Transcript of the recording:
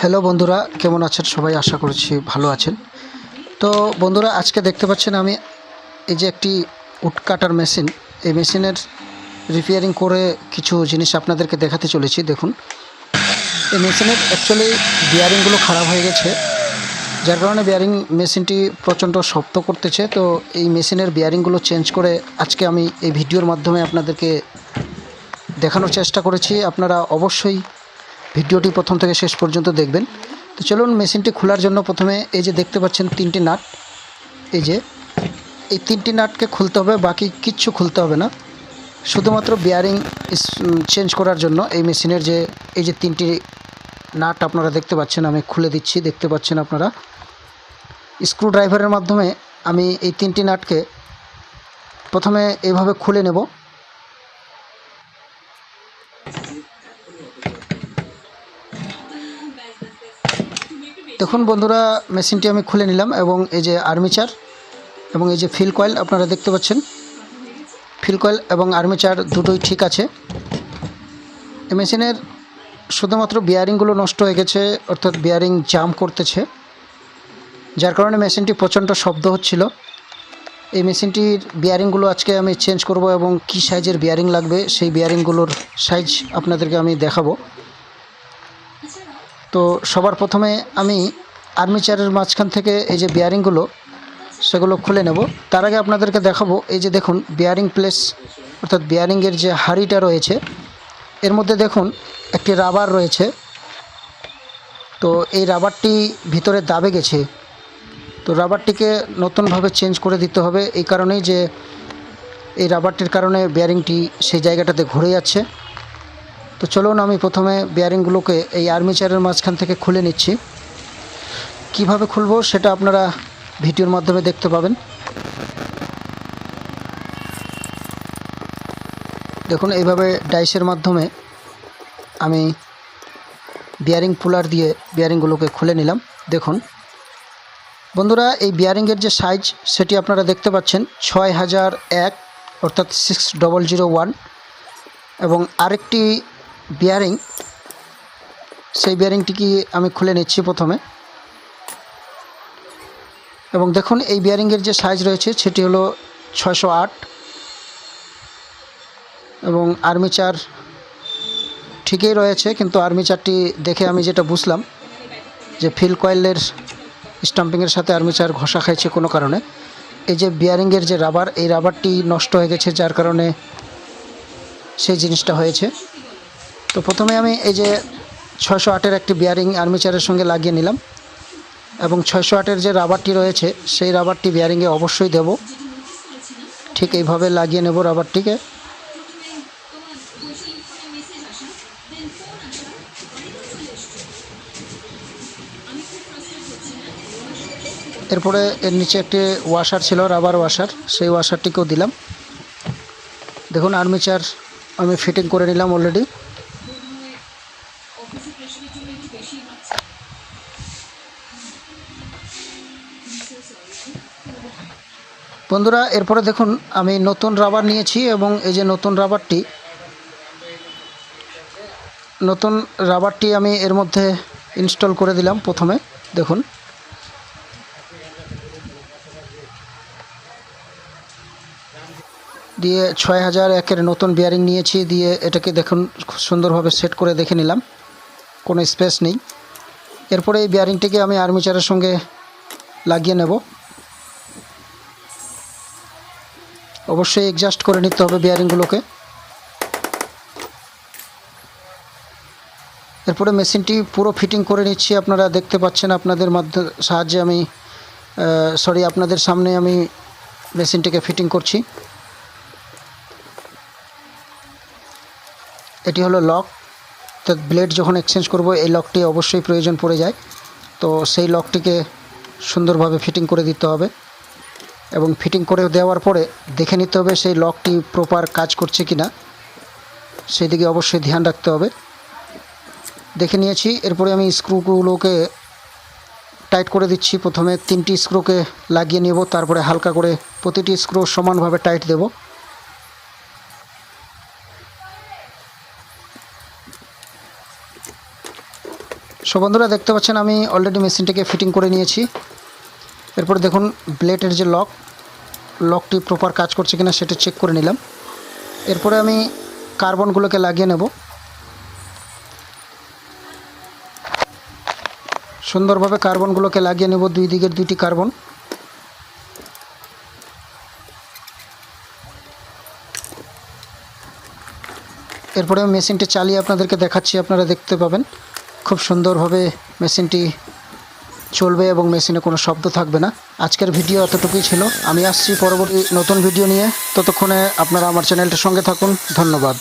Hello বন্ধুরা, কেমন আছেন সবাই? আশা করছি ভালো আছেন। তো বন্ধুরা, আজকে দেখতে পাচ্ছেন আমি এই যে একটি উড কাটার মেশিন। এই মেশিনের রিপেয়ারিং করে কিছু জিনিস আপনাদেরকে দেখাতে চলেছি, দেখুন। এই মেশিনের অ্যাকচুয়ালি বিয়ারিংগুলো খারাপ হয়ে গেছে, যার কারণে বিয়ারিং মেশিনটি প্রচণ্ড শব্দ করতেছে। তো এই মেশিনের বিয়ারিংগুলো চেঞ্জ করে আজকে আমি এই ভিডিওর মাধ্যমে আপনাদেরকে দেখানোর চেষ্টা করেছি। আপনারা অবশ্যই ভিডিওটি প্রথম থেকে শেষ পর্যন্ত দেখবেন। তো চলুন, মেশিনটি খোলার জন্য প্রথমে এই যে দেখতে পাচ্ছেন তিনটি নাট। এই যে, এই তিনটি নাটকে খুলতে হবে, বাকি কিচ্ছু খুলতে হবে না। শুধুমাত্র বিয়ারিং চেঞ্জ করার জন্য এই মেশিনের যে, এই যে তিনটি নাট আপনারা দেখতে পাচ্ছেন, আমি খুলে দিচ্ছি, দেখতে পাচ্ছেন আপনারা। স্ক্রু ড্রাইভারের মাধ্যমে আমি এই তিনটি নাটকে প্রথমে এইভাবে খুলে নেব। দেখুন বন্ধুরা মেশিনটি আমি খুলে নিলাম এবং এই যে আর্মিচার এবং এই যে ফিল কয়েল আপনারা দেখতে পাচ্ছেন। ফিল কয়েল এবং আর্মিচার দুটোই ঠিক আছে। এই মেশিনের শুধুমাত্র বিয়ারিংগুলো নষ্ট হয়ে গেছে, অর্থাৎ বিয়ারিং জাম করতেছে। যার কারণে মেশিনটি প্রচণ্ড শব্দ হচ্ছিল। এই মেশিনটির বিয়ারিংগুলো আজকে আমি চেঞ্জ করব এবং কী সাইজের বিয়ারিং লাগবে, সেই বিয়ারিংগুলোর সাইজ আপনাদেরকে আমি দেখাবো। তো সবার প্রথমে আমি আর্মিচারের মাঝখান থেকে এই যে বিয়ারিংগুলো সেগুলো খুলে নেব। তার আগে আপনাদেরকে দেখাবো, এই যে দেখুন বিয়ারিং প্লেস অর্থাৎ বিয়ারিংয়ের যে হাড়িটা রয়েছে, এর মধ্যে দেখুন, একটি রাবার রয়েছে। তো এই রাবারটি ভিতরে দাবে গেছে। তো রাবারটিকে নতুনভাবে চেঞ্জ করে দিতে হবে, এই কারণেই যে এই রাবারটির কারণে বিয়ারিংটি সেই জায়গাটাতে ঘুরে যাচ্ছে। তো চলুন আমি প্রথমে বিয়ারিংগুলোকে এই আর্মিচারের মাঝখান থেকে খুলে নিচ্ছি। কীভাবে খুলবো সেটা আপনারা ভিডিওর মাধ্যমে দেখতে পাবেন। দেখুন, এইভাবে ডাইসের মাধ্যমে আমি বিয়ারিং পুলার দিয়ে বিয়ারিংগুলোকে খুলে নিলাম। দেখুন, বন্ধুরা, এই বিয়ারিংয়ের যে সাইজ সেটি আপনারা দেখতে পাচ্ছেন, ছয় হাজার এক, অর্থাৎ সিক্স ডবল জিরো ওয়ান এবং আরেকটি বিয়ারিং সেই বিয়ারিংটিকে আমি খুলে নিচ্ছি প্রথমে? এবং দেখুন, এই বিয়ারিংয়ের যে সাইজ রয়েছে, সেটি হলো ছয়শো আট এবং আর্মিচার ঠিকই রয়েছে, কিন্তু আর্মিচারটি দেখে আমি যেটা বুঝলাম, যে ফিল কয়েলের স্টাম্পিংয়ের সাথে আর্মিচার ঘষা খাইছে কোনো কারণে। এই যে বিয়ারিংয়ের যে রাবার এই রাবারটি নষ্ট হয়ে গেছে, যার কারণে সেই জিনিসটা হয়েছে। তো প্রথমে আমি এই যে ছয়শো আটের একটি বিয়ারিং আর্মিচারের সঙ্গে লাগিয়ে নিলাম এবং ছয়শো আটের যে রাবারটি রয়েছে, সেই রাবারটি বিয়ারিংয়ে অবশ্যই দেব। ঠিক এইভাবে লাগিয়ে নেব রাবারটিকে এরপরে এর নিচে একটি ওয়াশার ছিল রাবার ওয়াশার সেই ওয়াশারটিকেও দিলাম। দেখুন আর্মিচার আমি ফিটিং করে নিলাম অলরেডি বন্ধুরা, এরপরে দেখুন, আমি নতুন রাবার নিয়েছি এবং এই যে নতুন রাবারটি নতুন রাবারটি আমি এর মধ্যে ইনস্টল করে দিলাম প্রথমে, দেখুন। দিয়ে ছয় হাজার একের নতুন বিয়ারিং নিয়েছি, দিয়ে এটাকে দেখুন, খুব সুন্দরভাবে সেট করে দেখে নিলাম। কোনো স্পেস নেই। এরপরে এই বিয়ারিংটিকে আমি আর্মিচারের সঙ্গে লাগিয়ে নেব। অবশ্যই অ্যাডজাস্ট করে নিতে হবে বিয়ারিংগুলোকে এরপরে মেশিনটি পুরো ফিটিং করে নিচ্ছি। আপনারা দেখতে পাচ্ছেন আপনাদের মাধ্যমে সাহায্যে আমি সরি আপনাদের সামনে আমি মেশিনটিকে ফিটিং করছি। এটি হলো লক তো ব্লেড যখন এক্সচেঞ্জ করব, এই লকটি অবশ্যই প্রয়োজন পড়ে যায়। তো সেই লকটিকে সুন্দরভাবে ফিটিং করে দিতে হবে। এবং ফিটিং করে দেওয়ার পরে দেখে নিতে হবে সেই লকটি প্রপার কাজ করছে কি না সেই দিকে অবশ্যই ধ্যান রাখতে হবে। দেখে নিয়েছি, এরপরে আমি স্ক্রুগুলোকে টাইট করে দিচ্ছি। প্রথমে তিনটি স্ক্রুকে লাগিয়ে নেব, তারপরে হালকা করে প্রতিটি স্ক্রু সমানভাবে টাইট দেবো। সো বন্ধুরা, দেখতে পাচ্ছেন আমি অলরেডি মেশিনটাকে ফিটিং করে নিয়েছি। এরপরে দেখুন ব্লেডের যে লক লকটি প্রপার কাজ করছে কিনা সেটা চেক করে নিলাম। এরপরে আমি কার্বনগুলোকে লাগিয়ে নেব। সুন্দরভাবে কার্বনগুলোকে লাগিয়ে নেব দুই দিকের দুইটি কার্বন এরপরে আমি মেশিনটি চালিয়ে আপনাদেরকে দেখাচ্ছি, আপনারা দেখতে পাবেন। খুব সুন্দরভাবে মেশিনটি চলবে এবং মেশিনে কোনো শব্দ থাকবে না। আজকের ভিডিও এতটুকুই ছিল। আমি আসছি পরবর্তী নতুন ভিডিও নিয়ে। ততক্ষণে আপনারা আমার চ্যানেলটার সঙ্গে থাকুন। ধন্যবাদ।